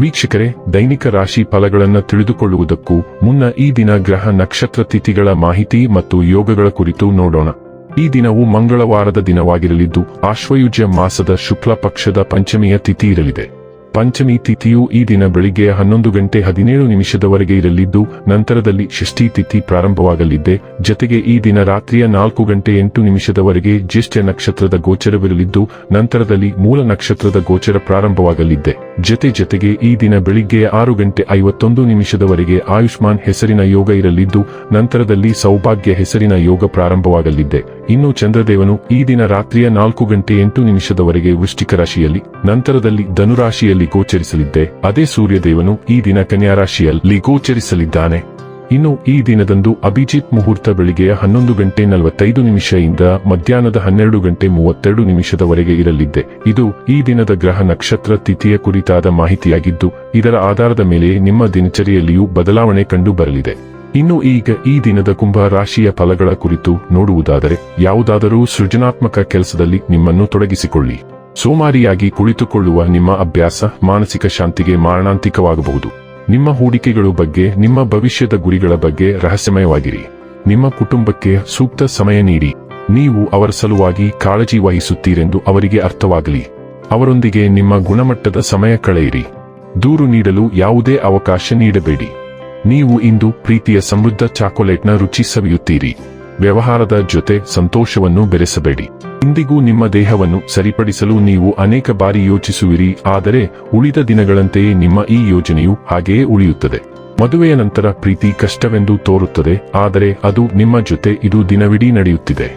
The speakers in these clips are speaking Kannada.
ವೀಕ್ಷಕರೇ, ದೈನಿಕ ರಾಶಿ ಫಲಗಳನ್ನು ತಿಳಿದುಕೊಳ್ಳುವುದಕ್ಕೂ ಮುನ್ನ ಈ ದಿನ ಗ್ರಹ ನಕ್ಷತ್ರ ತಿಥಿಗಳ ಮಾಹಿತಿ ಮತ್ತು ಯೋಗಗಳ ಕುರಿತು ನೋಡೋಣ. ಈ ದಿನವು ಮಂಗಳವಾರದ ದಿನವಾಗಿರಲಿದ್ದು, ಆಶ್ವಯುಜ್ಯ ಮಾಸದ ಶುಕ್ಲ ಪಕ್ಷದ ಪಂಚಮಿಯ ತಿಥಿ ಇರಲಿದೆ. ಪಂಚಮಿ ತಿಥಿಯು ಈ ದಿನ ಬೆಳಿಗ್ಗೆ ಹನ್ನೊಂದು ಗಂಟೆ ಹದಿನೇಳು ನಿಮಿಷದವರೆಗೆ ಇರಲಿದ್ದು, ನಂತರದಲ್ಲಿ ಷಷ್ಠಿ ತಿಥಿ ಪ್ರಾರಂಭವಾಗಲಿದ್ದೆ ಜತೆಗೆ ಈ ದಿನ ರಾತ್ರಿಯ ನಾಲ್ಕು ಗಂಟೆ ಎಂಟು ನಿಮಿಷದವರೆಗೆ ಜ್ಯೇಷ್ಠ ನಕ್ಷತ್ರದ ಗೋಚರವಿರಲಿದ್ದು, ನಂತರದಲ್ಲಿ ಮೂಲ ನಕ್ಷತ್ರದ ಗೋಚರ ಪ್ರಾರಂಭವಾಗಲಿದ್ದೆ ಜತೆ ಜೊತೆಗೆ ಈ ದಿನ ಬೆಳಿಗ್ಗೆ ಆರು ಗಂಟೆ ಐವತ್ತೊಂದು ನಿಮಿಷದವರೆಗೆ ಆಯುಷ್ಮಾನ್ ಹೆಸರಿನ ಯೋಗ ಇರಲಿದ್ದು, ನಂತರದಲ್ಲಿ ಸೌಭಾಗ್ಯ ಹೆಸರಿನ ಯೋಗ ಪ್ರಾರಂಭವಾಗಲಿದ್ದೆ ಇನ್ನು ಚಂದ್ರದೇವನು ಈ ದಿನ ರಾತ್ರಿಯ ನಾಲ್ಕು ಗಂಟೆ ಎಂಟು ನಿಮಿಷದವರೆಗೆ ವೃಷ್ಟಿಕ ರಾಶಿಯಲ್ಲಿ, ನಂತರದಲ್ಲಿ ಧನುರಾಶಿಯಲ್ಲಿ ಗೋಚರಿಸಲಿದ್ದೆ. ಅದೇ ಸೂರ್ಯದೇವನು ಈ ದಿನ ಕನ್ಯಾ ರಾಶಿಯಲ್ಲಿ ಗೋಚರಿಸಲಿದ್ದಾನೆ. ಇನ್ನು ಈ ದಿನದಂದು ಅಭಿಜಿತ್ ಮುಹೂರ್ತ ಬೆಳಿಗ್ಗೆಯ ಹನ್ನೊಂದು ಗಂಟೆ ನಲವತ್ತೈದು ಇಂದ ಮಧ್ಯಾಹ್ನದ ಹನ್ನೆರಡು ಗಂಟೆ ಮೂವತ್ತೆರಡು ನಿಮಿಷದವರೆಗೆ ಇರಲಿದ್ದೆ. ಇದು ಈ ದಿನದ ಗ್ರಹ ನಕ್ಷತ್ರ ತಿಥಿಯ ಕುರಿತಾದ ಮಾಹಿತಿಯಾಗಿದ್ದು, ಇದರ ಆಧಾರದ ಮೇಲೆ ನಿಮ್ಮ ದಿನಚರಿಯಲ್ಲಿಯೂ ಬದಲಾವಣೆ ಕಂಡು ಬರಲಿದೆ ಇನ್ನು ಈಗ ಈ ದಿನದ ಕುಂಭ ರಾಶಿಯ ಫಲಗಳ ಕುರಿತು ನೋಡುವುದಾದರೆ, ಯಾವುದಾದರೂ ಸೃಜನಾತ್ಮಕ ಕೆಲಸದಲ್ಲಿ ನಿಮ್ಮನ್ನು ತೊಡಗಿಸಿಕೊಳ್ಳಿ. ಸೋಮಾರಿಯಾಗಿ ಕುಳಿತುಕೊಳ್ಳುವ ನಿಮ್ಮ ಅಭ್ಯಾಸ ಮಾನಸಿಕ ಶಾಂತಿಗೆ ಮಾರಣಾಂತಿಕವಾಗಬಹುದು. ನಿಮ್ಮ ಹೂಡಿಕೆಗಳು ಬಗ್ಗೆ, ನಿಮ್ಮ ಭವಿಷ್ಯದ ಗುರಿಗಳ ಬಗ್ಗೆ ರಹಸ್ಯಮಯವಾಗಿರಿ. ನಿಮ್ಮ ಕುಟುಂಬಕ್ಕೆ ಸೂಕ್ತ ಸಮಯ ನೀಡಿ. ನೀವು ಅವರ ಸಲುವಾಗಿ ಕಾಳಜಿ ವಹಿಸುತ್ತೀರೆಂದು ಅವರಿಗೆ ಅರ್ಥವಾಗಲಿ. ಅವರೊಂದಿಗೆ ನಿಮ್ಮ ಗುಣಮಟ್ಟದ ಸಮಯ ಕಳೆಯಿರಿ. ದೂರು ನೀಡಲು ಯಾವುದೇ ಅವಕಾಶ ನೀಡಬೇಡಿ. ನೀವು ಇಂದು ಪ್ರೀತಿಯ ಸಮೃದ್ಧ ಚಾಕೊಲೇಟ್ನ ರುಚಿ ಸವಿಯುತ್ತೀರಿ. ವ್ಯವಹಾರದ ಜೊತೆ ಸಂತೋಷವನ್ನು ಬೆರೆಸಬೇಡಿ. ಇಂದಿಗೂ ನಿಮ್ಮ ದೇಹವನ್ನು ಸರಿಪಡಿಸಲು ನೀವು ಅನೇಕ ಬಾರಿ ಯೋಚಿಸುವಿರಿ, ಆದರೆ ಉಳಿದ ದಿನಗಳಂತೆಯೇ ನಿಮ್ಮ ಈ ಯೋಜನೆಯು ಹಾಗೆಯೇ ಉಳಿಯುತ್ತದೆ. ಮದುವೆಯ ನಂತರ ಪ್ರೀತಿ ಕಷ್ಟವೆಂದು ತೋರುತ್ತದೆ, ಆದರೆ ಅದು ನಿಮ್ಮ ಜೊತೆ ಇದು ದಿನವಿಡೀ ನಡೆಯುತ್ತಿದೆ.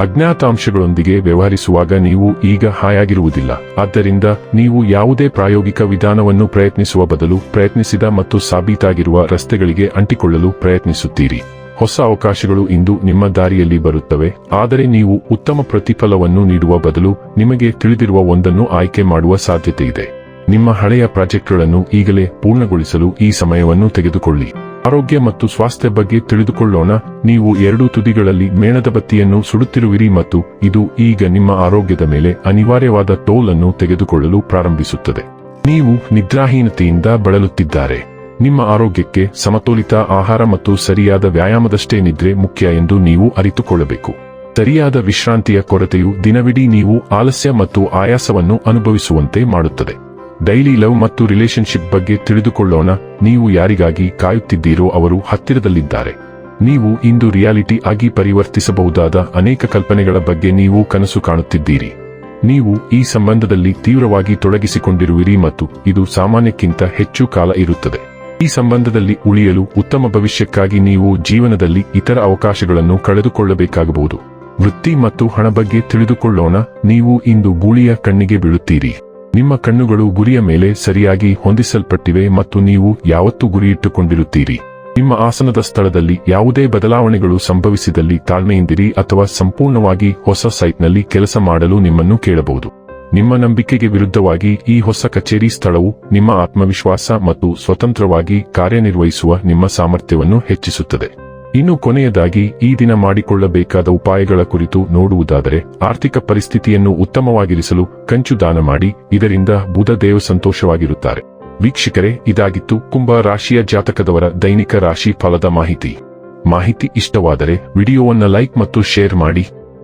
ಅಜ್ಞಾತಾಂಶಗಳೊಂದಿಗೆ ವ್ಯವಹರಿಸುವಾಗ ನೀವು ಈಗ ಹಾಯಾಗಿರುವುದಿಲ್ಲ. ಆದ್ದರಿಂದ ನೀವು ಯಾವುದೇ ಪ್ರಾಯೋಗಿಕ ವಿಧಾನವನ್ನು ಪ್ರಯತ್ನಿಸುವ ಬದಲು ಪ್ರಯತ್ನಿಸಿದ ಮತ್ತು ಸಾಬೀತಾಗಿರುವ ರಸ್ತೆಗಳಿಗೆ ಅಂಟಿಕೊಳ್ಳಲು ಪ್ರಯತ್ನಿಸುತ್ತೀರಿ. ಹೊಸ ಅವಕಾಶಗಳು ಇಂದು ನಿಮ್ಮ ದಾರಿಯಲ್ಲಿ ಬರುತ್ತವೆ. ಆದರೆ ನೀವು ಉತ್ತಮ ಪ್ರತಿಫಲವನ್ನು ನೀಡುವ ಬದಲು ನಿಮಗೆ ತಿಳಿದಿರುವ ಒಂದನ್ನು ಆಯ್ಕೆ ಮಾಡುವ ಸಾಧ್ಯತೆ ಇದೆ. ನಿಮ್ಮ ಹಳೆಯ ಪ್ರಾಜೆಕ್ಟ್ಗಳನ್ನು ಈಗಲೇ ಪೂರ್ಣಗೊಳಿಸಲು ಈ ಸಮಯವನ್ನು ತೆಗೆದುಕೊಳ್ಳಿ. ಆರೋಗ್ಯ ಮತ್ತು ಸ್ವಾಸ್ಥ್ಯ ಬಗ್ಗೆ ತಿಳಿದುಕೊಳ್ಳೋಣ. ನೀವು ಎರಡೂ ತುದಿಗಳಲ್ಲಿ ಮೇಣದ ಬತ್ತಿಯನ್ನು ಸುಡುತ್ತಿರುವಿರಿ ಮತ್ತು ಇದು ಈಗ ನಿಮ್ಮ ಆರೋಗ್ಯದ ಮೇಲೆ ಅನಿವಾರ್ಯವಾದ ಟೋಲ್ ಅನ್ನು ತೆಗೆದುಕೊಳ್ಳಲು ಪ್ರಾರಂಭಿಸುತ್ತದೆ. ನೀವು ನಿದ್ರಾಹೀನತೆಯಿಂದ ಬಳಲುತ್ತಿದ್ದಾರೆ. ನಿಮ್ಮ ಆರೋಗ್ಯಕ್ಕೆ ಸಮತೋಲಿತ ಆಹಾರ ಮತ್ತು ಸರಿಯಾದ ವ್ಯಾಯಾಮದಷ್ಟೇ ನಿದ್ರೆ ಮುಖ್ಯ ಎಂದು ನೀವು ಅರಿತುಕೊಳ್ಳಬೇಕು. ಸರಿಯಾದ ವಿಶ್ರಾಂತಿಯ ಕೊರತೆಯು ದಿನವಿಡೀ ನೀವು ಆಲಸ್ಯ ಮತ್ತು ಆಯಾಸವನ್ನು ಅನುಭವಿಸುವಂತೆ ಮಾಡುತ್ತದೆ. ಡೈಲಿ ಲವ್ ಮತ್ತು ರಿಲೇಶನ್ಶಿಪ್ ಬಗ್ಗೆ ತಿಳಿದುಕೊಳ್ಳೋಣ, ನೀವು ಯಾರಿಗಾಗಿ ಕಾಯುತ್ತಿದ್ದೀರೋ ಅವರು ಹತ್ತಿರದಲ್ಲಿದ್ದಾರೆ. ನೀವು ಇಂದು ರಿಯಾಲಿಟಿ ಆಗಿ ಪರಿವರ್ತಿಸಬಹುದಾದ ಅನೇಕ ಕಲ್ಪನೆಗಳ ಬಗ್ಗೆ ನೀವು ಕನಸು ಕಾಣುತ್ತಿದ್ದೀರಿ. ನೀವು ಈ ಸಂಬಂಧದಲ್ಲಿ ತೀವ್ರವಾಗಿ ತೊಡಗಿಸಿಕೊಂಡಿರುವಿರಿ ಮತ್ತು ಇದು ಸಾಮಾನ್ಯಕ್ಕಿಂತ ಹೆಚ್ಚು ಕಾಲ ಇರುತ್ತದೆ. ಈ ಸಂಬಂಧದಲ್ಲಿ ಉಳಿಯಲು ಉತ್ತಮ ಭವಿಷ್ಯಕ್ಕಾಗಿ ನೀವು ಜೀವನದಲ್ಲಿ ಇತರ ಅವಕಾಶಗಳನ್ನು ಕಳೆದುಕೊಳ್ಳಬೇಕಾಗಬಹುದು. ವೃತ್ತಿ ಮತ್ತು ಹಣ ಬಗ್ಗೆ ತಿಳಿದುಕೊಳ್ಳೋಣ. ನೀವು ಇಂದು ಗೂಳಿಯ ಕಣ್ಣಿಗೆ ಬೀಳುತ್ತೀರಿ. ನಿಮ್ಮ ಕಣ್ಣುಗಳು ಗುರಿಯ ಮೇಲೆ ಸರಿಯಾಗಿ ಹೊಂದಿಸಲ್ಪಟ್ಟಿವೆ ಮತ್ತು ನೀವು ಯಾವತ್ತೂ ಗುರಿಯಿಟ್ಟುಕೊಂಡಿರುತ್ತೀರಿ. ನಿಮ್ಮ ಆಸನದ ಸ್ಥಳದಲ್ಲಿ ಯಾವುದೇ ಬದಲಾವಣೆಗಳು ಸಂಭವಿಸಿದಲ್ಲಿ ತಾಳ್ಮೆಯಿಂದಿರಿ ಅಥವಾ ಸಂಪೂರ್ಣವಾಗಿ ಹೊಸ ಸೈಟ್ನಲ್ಲಿ ಕೆಲಸ ಮಾಡಲು ನಿಮ್ಮನ್ನು ಕೇಳಬಹುದು. ನಿಮ್ಮ ನಂಬಿಕೆಗೆ ವಿರುದ್ಧವಾಗಿ ಈ ಹೊಸ ಕಚೇರಿ ಸ್ಥಳವು ನಿಮ್ಮ ಆತ್ಮವಿಶ್ವಾಸ ಮತ್ತು ಸ್ವತಂತ್ರವಾಗಿ ಕಾರ್ಯನಿರ್ವಹಿಸುವ ನಿಮ್ಮ ಸಾಮರ್ಥ್ಯವನ್ನು ಹೆಚ್ಚಿಸುತ್ತದೆ. ಇನ್ನು ಕೊನೆಯದಾಗಿ, ಈ ದಿನ ಮಾಡಿಕೊಳ್ಳಬೇಕಾದ ಉಪಾಯಗಳ ಕುರಿತು ನೋಡುವುದಾದರೆ, ಆರ್ಥಿಕ ಪರಿಸ್ಥಿತಿಯನ್ನು ಉತ್ತಮವಾಗಿರಿಸಲು ಕಂಚು ದಾನ ಮಾಡಿ, ಇದರಿಂದ ಬುಧ ದೇವ ಸಂತೋಷವಾಗಿರುತ್ತಾರೆ. ವೀಕ್ಷಕರೇ, ಇದಾಗಿತ್ತು ಕುಂಭ ರಾಶಿಯ ಜಾತಕದವರ ದೈನಿಕ ರಾಶಿ ಫಲದ ಮಾಹಿತಿ. ಮಾಹಿತಿ ಇಷ್ಟವಾದರೆ, ವಿಡಿಯೋವನ್ನು ಲೈಕ್ ಮತ್ತು ಶೇರ್ ಮಾಡಿ.